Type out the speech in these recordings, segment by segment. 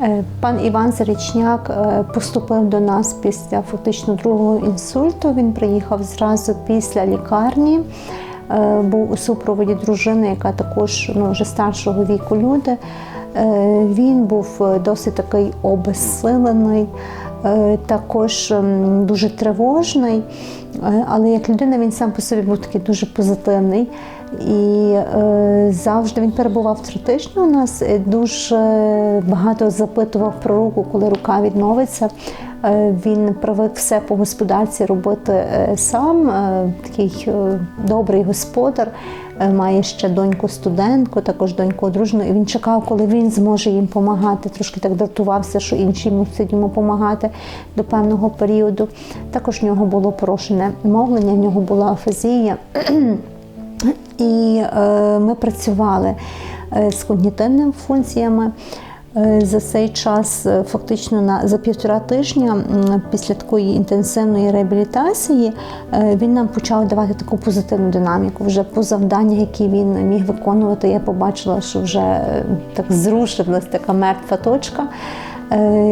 Е, Пан Іван Зарічняк е, поступив до нас після фактично другого інсульту. Він приїхав зразу після лікарні. Е, Був у супроводі дружини, яка також ну, вже старшого віку люди. Він був досить такий обезсилений, також ем, дуже тривожний. Але як людина він сам по собі був такий дуже позитивний. І е, завжди він перебував третично у нас. Дуже багато запитував про руку, коли рука відновиться. Е, він привик все по господарці робити е, сам. Е, такий е, добрий господар. Е, Має ще доньку студентку, також доньку одружену. І він чекав, коли він зможе їм допомагати. Трошки так дратувався, що інші мусять йому допомагати до певного періоду. Також в нього було порушене мовлення, в нього була афазія. І е, ми працювали е, з когнітивними функціями. Е, За цей час, е, фактично на за півтора тижня після такої інтенсивної реабілітації, е, він нам почав давати таку позитивну динаміку. Вже по завданнях, які він міг виконувати, я побачила, що вже так зрушилась така мертва точка.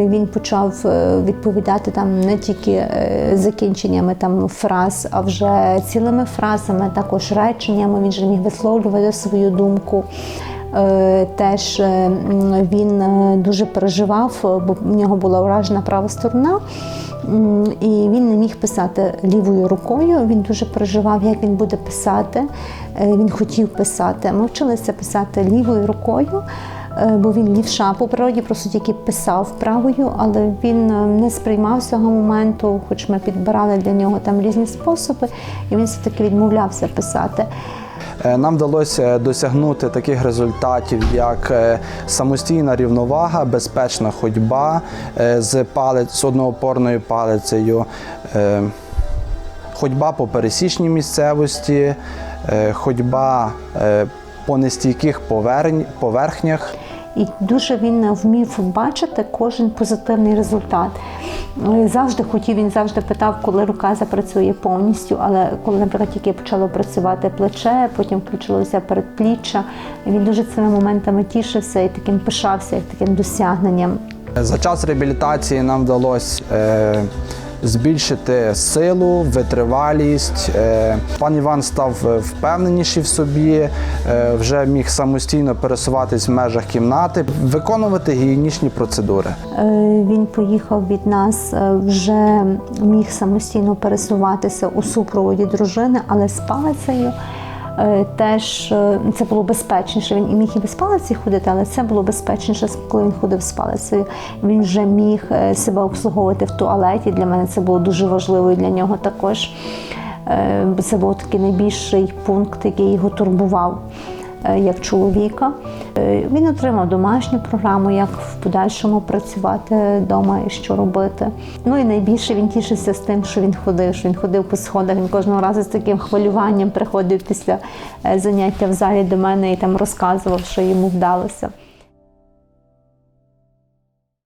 Він почав відповідати там не тільки закінченнями там фраз, а вже цілими фразами, також реченнями. Він же міг висловлювати свою думку. Е, Теж е, він е, дуже переживав, бо в нього була уражена права сторона, і він не міг писати лівою рукою. Він дуже переживав, як він буде писати. Він хотів писати. Ми вчилися писати лівою рукою. Бо він лівша по природі просто тільки писав правою, але він не сприймав цього моменту, хоч ми підбирали для нього там різні способи, і він все-таки відмовлявся писати. Е, Нам вдалося досягнути таких результатів, як е, самостійна рівновага, безпечна ходьба е, з палець з одноопорною палицею, ходьба по пересічній місцевості, ходьба по нестійких поверхнях. І дуже він вмів бачити кожен позитивний результат. Е, Завжди хотів, він завжди питав, коли рука запрацює повністю. Але коли, наприклад, тільки почало працювати плече, потім включилося передпліччя, він дуже цими моментами тішився і таким пишався, як таким досягненням. За час реабілітації нам вдалося е, збільшити силу, витривалість. Е, пан Іван став е, впевненіший в собі, е, вже міг самостійно пересуватись в межах кімнати, виконувати гігієнічні процедури. Він поїхав від нас, вже міг самостійно пересуватися у супроводі дружини, але з палицею. Е, Теж е, це було безпечніше. Він і міг і без палиці ходити, але це було безпечніше, коли він ходив з палицею. Він вже міг е, себе обслуговувати в туалеті. Для мене це було дуже важливо і для нього також. Це був такий найбільший пункт, який його турбував як чоловіка. Е, Він отримав домашню програму, як в подальшому працювати вдома і що робити. Ну і найбільше він тішився з тим, що він ходив, що він ходив по сходах. Він кожного разу з таким хвилюванням приходив після е, заняття в залі до мене і там розказував, що йому вдалося.